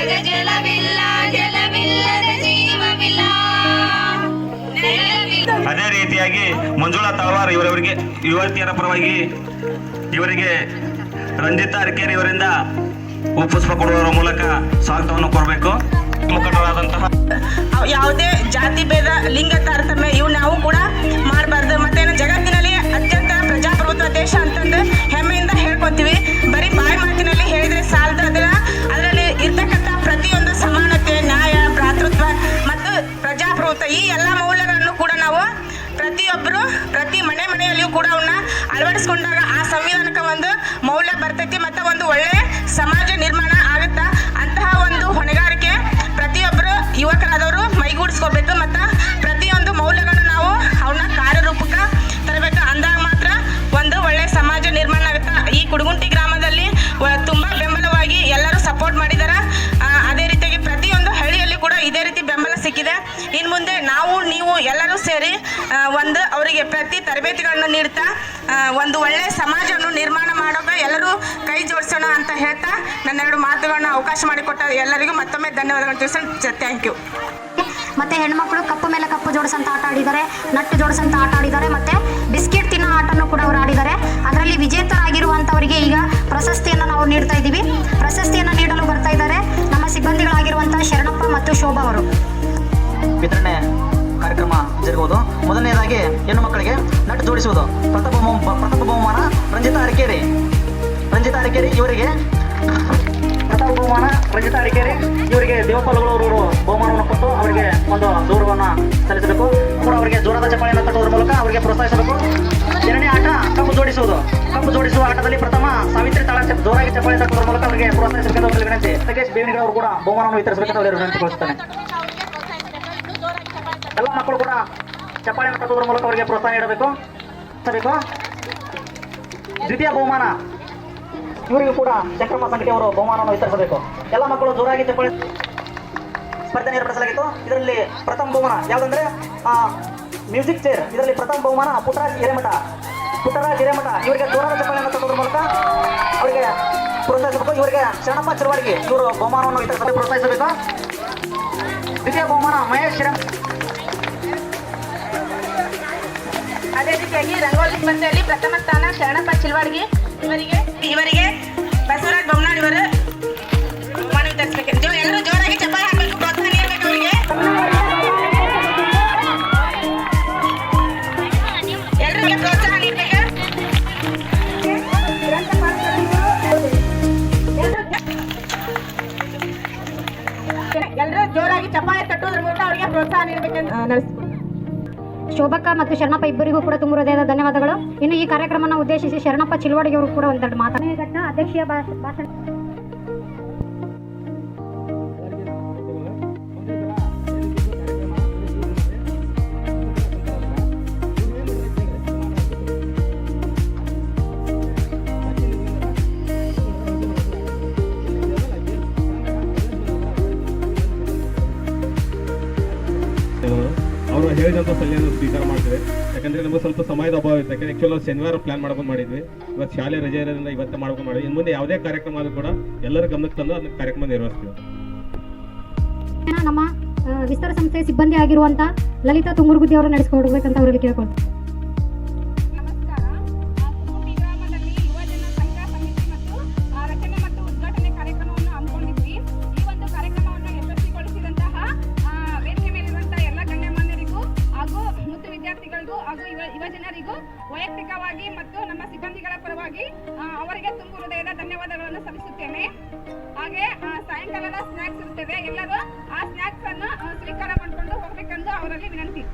ನೆಲದ ಜಲವಿಲ್ಲ ಜಲವಿಲ್ಲದ ಜೀವವಿಲ್ಲ. ಅದೇ ರೀತಿಯಾಗಿ ಮಂಜುಳಾ ತಳವಾರ್ ಇವರವರಿಗೆ ಯುವತಿಯರ ಪರವಾಗಿ ಇವರಿಗೆ ರಂಜಿತಾ ಅರ್ಕೇರಿ ಇವರಿಂದ ಉಪ್ಪುಸ್ಪ ಕೊಡುವುದರ ಮೂಲಕ ಸ್ವಾಗತವನ್ನು ಕೊಡಬೇಕು ಮುಖಂಡರಾದಂತಹ ಯಾವುದೇ ಜಾತಿ ಭೇದ ಲಿಂಗ ತಾರತಮ್ಯ ಇವು ನಾವು ಕೂಡ ಮಾಡಬಾರ್ದು. ಮತ್ತೆ ಸಿಕ್ಕಿದೆ. ಇನ್ನು ಮುಂದೆ ನಾವು, ನೀವು ಎಲ್ಲರೂ ಸೇರಿ ಒಂದು ಅವರಿಗೆ ಪ್ರತಿ ತರಬೇತಿಗಳನ್ನು ನೀಡ್ತಾ ಒಂದು ಒಳ್ಳೆಯ ಸಮಾಜವನ್ನು ನಿರ್ಮಾಣ ಮಾಡೋಕೆ ಎಲ್ಲರೂ ಕೈ ಜೋಡಿಸೋಣ ಅಂತ ಹೇಳ್ತಾ, ನನ್ನೆರಡು ಮಾತುಗಳನ್ನ ಅವಕಾಶ ಮಾಡಿಕೊಟ್ಟ ಎಲ್ಲರಿಗೂ ಮತ್ತೊಮ್ಮೆ ಧನ್ಯವಾದಗಳು ತಿಳಿಸೋಣ ಥ್ಯಾಂಕ್ ಯು ಮತ್ತೆ ಹೆಣ್ಮಕ್ಳು ಕಪ್ಪು ಮೇಲೆ ಕಪ್ಪು ಜೋಡಿಸಂತ ಆಟ ಆಡಿದ್ದಾರೆ, ನಟ್ಟು ಜೋಡಿಸಂತ ಆಟ ಆಡಿದ್ದಾರೆ, ಮತ್ತೆ ಬಿಸ್ಕೆಟ್ ತಿನ್ನೋ ಆಟನೂ ಕೂಡ ಅವರು ಆಡಿದ್ದಾರೆ. ಅದರಲ್ಲಿ ವಿಜೇತರಾಗಿರುವಂತವರಿಗೆ ಈಗ ಪ್ರಶಸ್ತಿಯನ್ನು ನಾವು ನೀಡ್ತಾ ಇದ್ದೀವಿ. ಪ್ರಶಸ್ತಿಯನ್ನು ನೀಡಲು ಬರ್ತಾ ಇದ್ದಾರೆ ನಮ್ಮ ಸಿಬ್ಬಂದಿಗಳಾಗಿರುವಂತಹ ಶರಣಪ್ಪ ಮತ್ತು ಶೋಭಾ ಅವರು. ವಿತರಣೆ ಕಾರ್ಯಕ್ರಮ ಜರುಗುವುದು. ಮೊದಲನೇದಾಗಿ ಹೆಣ್ಣು ಮಕ್ಕಳಿಗೆ ನಟ ಜೋಡಿಸುವುದು. ಪ್ರಥಮ ಪ್ರಥಮ ಬಹುಮಾನ ರಂಜಿತಾ ಅರಕೇರಿ. ರಂಜಿತಾ ಅರಕೇರಿ ಇವರಿಗೆ ಪ್ರಥಮ ಬಹುಮಾನ ರಂಜಿತಾ ಅರಕೇರಿ ಇವರಿಗೆ ದೇವಪಾಲಗಳವರು ಬಹುಮಾನವನ್ನು ಕೊಟ್ಟು ಅವರಿಗೆ ಒಂದು ಗೌರವವನ್ನು ಸಲ್ಲಿಸಬೇಕು. ಕೂಡ ಅವರಿಗೆ ಜೋರಾದ ಚಪ್ಪಾಳೆಯನ್ನು ತಟ್ಟುವುದರ ಮೂಲಕ ಅವರಿಗೆ ಪ್ರೋತ್ಸಾಹಿಸಬೇಕು. ಎರಡನೇ ಆಟ ಕಬ್ಬು ಜೋಡಿಸುವುದು. ಕಬ್ಬು ಜೋಡಿಸುವ ಆಟದಲ್ಲಿ ಪ್ರಥಮ ಸಾವಿತ್ರಿ ತಾಳ ಜೋರಾಗಿ ಚಪ್ಪಾಳೆ ತಟ್ಟುವುದರ ಮೂಲಕ ಅವರಿಗೆ ಪ್ರೋತ್ಸಾಹಿಸಬೇಕೆಂದು ವಿನಂತಿ. ಸತೀಶ್ ಬೇವಿನಿಗಳವರು ಕೂಡ ಬಹುಮಾನವನ್ನು ವಿತರಿಸಬೇಕೆಂದು ವಿನಂತಿಗೊಳಿಸುತ್ತಾನೆ ಎಲ್ಲ ಮಕ್ಕಳು ಕೂಡ ಚಪ್ಪಾಳೆಯನ್ನು ಕಟ್ಟುವುದರ ಮೂಲಕ ಅವರಿಗೆ ಪ್ರೋತ್ಸಾಹ ನೀಡಬೇಕು. ಬೇಕು ದ್ವಿತೀಯ ಬಹುಮಾನ. ಇವರಿಗೂ ಕೂಡ ಶಂಕರಮ್ಮ ಸಮಿತಿ ಅವರು ಬಹುಮಾನವನ್ನು ವಿತರಿಸಬೇಕು. ಎಲ್ಲ ಮಕ್ಕಳು ಜೋರಾಗಿ ಚಪ್ಪಾಳೆ ಸ್ಪರ್ಧೆ ಏರ್ಪಡಿಸಲಾಗಿತ್ತು ಇದರಲ್ಲಿ ಪ್ರಥಮ ಬಹುಮಾನ ಯಾವುದಂದ್ರೆ ಮ್ಯೂಸಿಕ್ ಚೇರ್. ಇದರಲ್ಲಿ ಪ್ರಥಮ ಬಹುಮಾನ ಪುಟ್ಟರಾಜ್ ಹಿರೇಮಠ. ಪುಟ್ಟರಾಜ್ ಹಿರೇಮಠ, ಇವರಿಗೆ ಜೋರಾದ ಚಪ್ಪಾಳೆಯನ್ನು ಕಟ್ಟುವುದರ ಮೂಲಕ ಅವರಿಗೆ ಪ್ರೋತ್ಸಾಹಿಸಬೇಕು. ಇವರಿಗೆ ಶರಣಪ್ಪ ಚರವಾಡಿಗೆ ಇವರು ಬಹುಮಾನವನ್ನು ವಿತರಿಸಬೇಕು, ಪ್ರೋತ್ಸಾಹಿಸಬೇಕು. ದ್ವಿತೀಯ ಬಹುಮಾನ ಮಹೇಶ್ ಹಿರೇಮ ರೀತಿಯಾಗಿ ರಂಗೋಲಿ ಸ್ಪರ್ಧೆಯಲ್ಲಿ ಪ್ರಥಮ ಸ್ಥಾನ ಶರಣಪ್ಪ ಚಿಲ್ವಾಡ್ಗಿ. ಇವರಿಗೆ ಇವರಿಗೆ ಬಸವರಾಜ್ ಬೊಮ್ಮನಾಳ್ ಇವರು ಮನವಿ ವಿತರಿಸಬೇಕು ಜೋ ಎಲ್ಲರೂ ಜೋರಾಗಿ ಚಪ್ಪಾಳೆ ಹಾಕಬೇಕು. ಪ್ರೋತ್ಸಾಹ ನೀಡಬೇಕು ಅವರಿಗೆ ಎಲ್ಲರಿಗೆ ಪ್ರೋತ್ಸಾಹ ನೀಡಬೇಕು ಎಲ್ಲರೂ ಜೋರಾಗಿ ಚಪ್ಪಾಳೆ ತಟ್ಟುವುದರ ಮೂಲಕ ಅವರಿಗೆ ಪ್ರೋತ್ಸಾಹ ನೀಡಬೇಕೆಂದು ಶೋಭಕ್ಕ ಮತ್ತು ಶರಣಪ್ಪ ಇಬ್ಬರಿಗೂ ಕೂಡ ತುಂಬ ಹೃದಯದ ಧನ್ಯವಾದಗಳು. ಇನ್ನು ಈ ಕಾರ್ಯಕ್ರಮವನ್ನು ಉದ್ದೇಶಿಸಿ ಶರಣಪ್ಪ ಚಿಲ್ವಾಡಿಗೆ ಅವರು ಕೂಡ ಒಂದೆರಡು ಘಟ್ಟ ಅಧ್ಯಕ್ಷೀಯ ಭಾಷಣ ಅವರು ಅಂತ ಸಲಹೆಯನ್ನು ಸ್ವೀಕಾರ ಮಾಡಿದ್ವಿ ಯಾಕಂದ್ರೆ ನಮಗೆ ಸ್ವಲ್ಪ ಸಮಯದ ಅಭಾವ ಇತ್ತು ಯಾಕಂದ್ರೆ ಆ್ಯಕ್ಚುಲಿ ನಾವು ಶನಿವಾರ ಪ್ಲಾನ್ ಮಾಡ್ಕೊಂಡು ಮಾಡಿದ್ವಿ. ಇವತ್ತು ಶಾಲೆ ರಜೆ ಇರೋದ್ರಿಂದ ಇವತ್ತೇ ಮಾಡ್ಕೊಂಡು ಮಾಡಿದ್ವಿ. ಇನ್ನು ಮುಂದೆ ಯಾವುದೇ ಕಾರ್ಯಕ್ರಮ ಆದರೂ ಕೂಡ ಎಲ್ಲರ ಗಮನಕ್ಕೆ ತಂದು ಅದನ್ನ ಕಾರ್ಯಕ್ರಮ ನಿರ್ವಹಿಸ್ತೀವಿ. ನಮ್ಮ ವಿಸ್ತಾರ ಸಂಸ್ಥೆ ಸಿಬ್ಬಂದಿ ಆಗಿರುವಂತ ಲಲಿತಾ ತುಂಗುರ್ಗುದ್ದಿ ಅವರು ಹೋಗ್ಬೇಕಂತ ಅವರಲ್ಲಿ ಕೇಳ್ಕೊಳ್ತೀವಿ ಮುದ್ದು ವಿದ್ಯಾರ್ಥಿಗಳಿಗೂ ಹಾಗೂ ಯುವ ಯುವಜನರಿಗೂ ವೈಯಕ್ತಿಕವಾಗಿ ಮತ್ತು ನಮ್ಮ ಸಿಬ್ಬಂದಿಗಳ ಪರವಾಗಿ ಅವರಿಗೆ ತುಂಬು ಹೃದಯದ ಧನ್ಯವಾದಗಳನ್ನು ಸಲ್ಲಿಸುತ್ತೇನೆ. ಹಾಗೆ ಸಾಯಂಕಾಲದ ಸ್ನ್ಯಾಕ್ಸ್ ಇರುತ್ತವೆ ಎಲ್ಲರೂ ಆ ಸ್ನಾಕ್ಸ್ ಅನ್ನು ಸ್ವೀಕಾರ ಮಾಡಿಕೊಂಡು ಹೋಗ್ಬೇಕೆಂದು ಅವರಲ್ಲಿ ವಿನಂತಿ.